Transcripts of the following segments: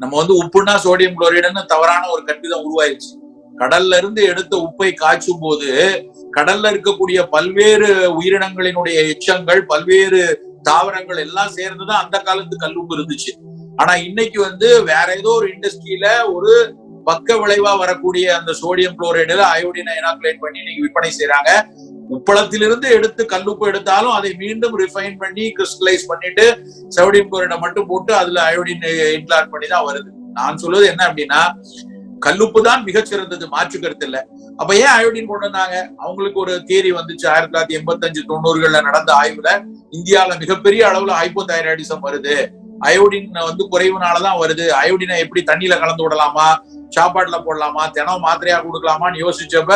நம்ம வந்து உப்புன்னா சோடியம் குளோரைடுன்னு தவறான ஒரு கற்பிதம் உருவாயிருச்சு. கடல்ல இருந்து எடுத்த உப்பை காய்ச்சும் போது கடல்ல இருக்கக்கூடிய பல்வேறு உயிரினங்களினுடைய எச்சங்கள் பல்வேறு தாவரங்கள் எல்லாம் சேர்ந்துதான் அந்த காலத்து கல்லுப்பு இருந்துச்சு. ஆனா இன்னைக்கு வந்து வேற ஏதோ ஒரு இண்டஸ்ட்ரியில ஒரு பக்க விளைவா வரக்கூடிய அந்த சோடியம் குளோரைடுல அயோடினை எனாக்குலேட் பண்ணி இன்னைக்கு விற்பனை செய்யறாங்க உப்பளத்திலிருந்து எடுத்து கல்லுப்பு எடுத்தாலும் அதை மீண்டும் ரிஃபைன் பண்ணி கிறிஸ்டலைஸ் பண்ணிட்டு சோடியம் குளோரைடை மட்டும் போட்டு அதுல அயோடின் இன்க்ளாட் பண்ணி தான் வருது. நான் சொல்வது என்ன அப்படின்னா கல்லுப்பு தான் மிகச்சிறந்தது மாற்று கருத்து இல்ல. அப்ப ஏன் அயோடின் கொண்டு வந்தாங்க? அவங்களுக்கு ஒரு தேரி வந்துச்சு ஆயிரத்தி தொள்ளாயிரத்தி எண்பத்தஞ்சு தொண்ணூறுகள்ல நடந்த ஆய்வுல இந்தியால மிகப்பெரிய அளவுல ஹைப்போதைராய்டிசம் வருது. அயோடின் வந்து குறைவுனாலதான் வருது. அயோடினை எப்படி தண்ணியில கலந்து விடலாமா? சாப்பாட்டுல போடலாமா? தினம் மாத்திரையா கொடுக்கலாமான்னு யோசிச்சப்ப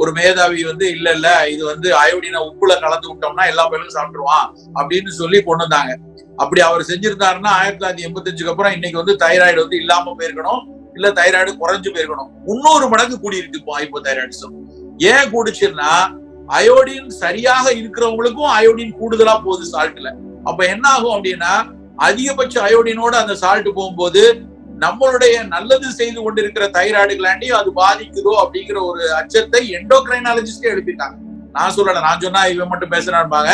ஒரு மேதாவி வந்து இல்ல இல்ல இது வந்து அயோடினை உப்புல கலந்து விட்டோம்னா எல்லா பயிலும் சாப்பிட்டுருவான் அப்படின்னு சொல்லி கொண்டு வந்தாங்க. அப்படி அவர் செஞ்சிருந்தாருன்னா ஆயிரத்தி தொள்ளாயிரத்தி எண்பத்தஞ்சுக்கு அப்புறம் இன்னைக்கு வந்து தைராய்டு வந்து இல்லாம போயிருக்கணும் இல்ல தைராய்டு குறைஞ்சு போயிருக்கணும். முன்னூறு மடங்கு கூடி இருக்கு இப்போ ஹைப்போ தைராய்டிசம் ஏன் கூடுச்சுன்னா அயோடின் சரியாக இருக்கிறவங்களுக்கும் அயோடின் கூடுதலா போகுது சால்ட்ல அப்ப என்ன ஆகும் அப்படின்னா அதிகபட்ச அயோடினோட அந்த சால்ட் போகும்போது நம்மளுடைய நல்லது செய்து கொண்டிருக்கிற தைராய்டு கிளாண்டையும் அது பாதிக்குதோ அப்படிங்கிற ஒரு அச்சத்தை எண்டோகிரைனாலஜிஸ்டே எழுப்பிட்டாங்க. நான் சொல்லல நான் சொன்னா இவன் மட்டும் பேசுறான்பாங்க.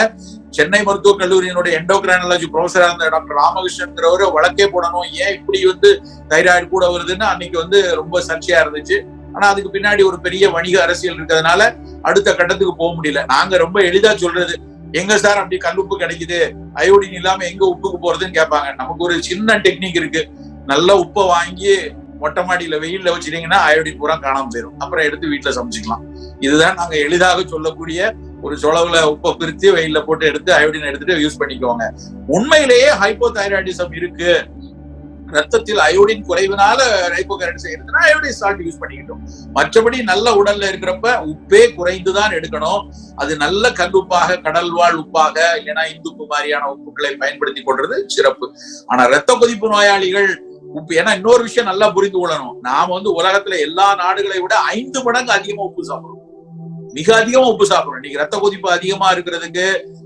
சென்னை மருத்துவக் கல்லூரியினுடைய எண்டோகிரைனாலஜி ப்ரொஃபஸரா இருந்த டாக்டர் ராமகிருஷ்ணன்ங்கிறவரு வழக்கே போடணும் ஏன் இப்படி வந்து தைராய்டு கூட வருதுன்னு அன்னைக்கு வந்து ரொம்ப சர்ச்சையா இருந்துச்சு. ஆனா அதுக்கு பின்னாடி ஒரு பெரிய வணிக அரசியல் இருக்கிறதுனால அடுத்த கட்டத்துக்கு போக முடியல. நாங்க ரொம்ப எளிதா சொல்றது எங்க சார் அப்படி கல்லுப்பு கிடைக்குது? அயோடின் இல்லாம எங்க உப்புக்கு போறதுன்னு கேட்பாங்க. நமக்கு ஒரு சின்ன டெக்னிக் இருக்கு. நல்ல உப்பை வாங்கி மொட்டை மாடியில வெயில்ல வச்சிட்டீங்கன்னா அயோடின் பூரா காணாம போயிடும் அப்புறம் எடுத்து வீட்டுல சமைச்சுக்கலாம். இதுதான் நாங்க எளிதாக சொல்லக்கூடிய ஒரு சொலவுல உப்பை பிரித்து வெயில்ல போட்டு எடுத்து அயோடின் எடுத்துட்டு யூஸ் பண்ணிக்கோங்க. உண்மையிலேயே ஹைப்போதைராய்டிசம் இருக்கு. ரத்தத்தில் அயோடின் குறைவினால ஹைப்போதைராய்டிசம் இருக்குன்னா அயோடின் சால்ட் யூஸ் பண்ணிக்கிட்டோம். மற்றபடி நல்ல உடல்ல இருக்கிறப்ப உப்பே குறைந்துதான் எடுக்கணும். அது நல்ல கல்லுப்பாக கடல் வாழ் உப்பாக இல்லைன்னா இந்துப்பு மாதிரியான உப்புகளை பயன்படுத்தி கொள்றது சிறப்பு. ஆனா ரத்த கொதிப்பு நோயாளிகள் உப்பு. ஏன்னா இன்னொரு விஷயம் நல்லா புரிந்து கொள்ளணும். நாம வந்து உலகத்துல எல்லா நாடுகளை விட ஐந்து மடங்கு அதிகமா உப்பு சாப்பிடுறோம். மிக அதிகமா உப்பு சாப்பிடணும் இன்னைக்கு ரத்த கொதிப்பு அதிகமா இருக்கிறதுக்கு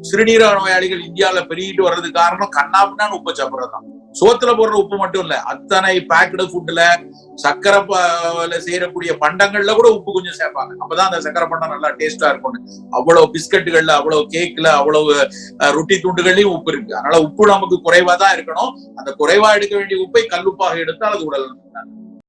சிறுநீரக நோயாளிகள் இந்தியாவில பெருகிட்டு வர்றதுக்கு காரணம் கண்ணாபின்னான்னு உப்பு சாப்பிடுறதுதான். சோத்துல போடுற உப்பு மட்டும் இல்ல அத்தனை பேக்கடு ஃபுட்ல சக்கரை செய்யக்கூடிய செய்யறக்கூடிய பண்டங்கள்ல கூட உப்பு கொஞ்சம் சேர்ப்பாங்க. அப்பதான் அந்த சக்கரை பண்டம் நல்லா டேஸ்டா இருக்கும்னு. அவ்வளவு பிஸ்கட்டுகள்ல அவ்வளவு கேக்ல அவ்வளவு ரொட்டி துண்டுகள்லயும் உப்பு இருக்கு. அதனால உப்பு நமக்கு குறைவா தான் இருக்கணும். அந்த குறைவா எடுக்க வேண்டிய உப்பை கல்லுப்பாக எடுத்தால் அது உடல்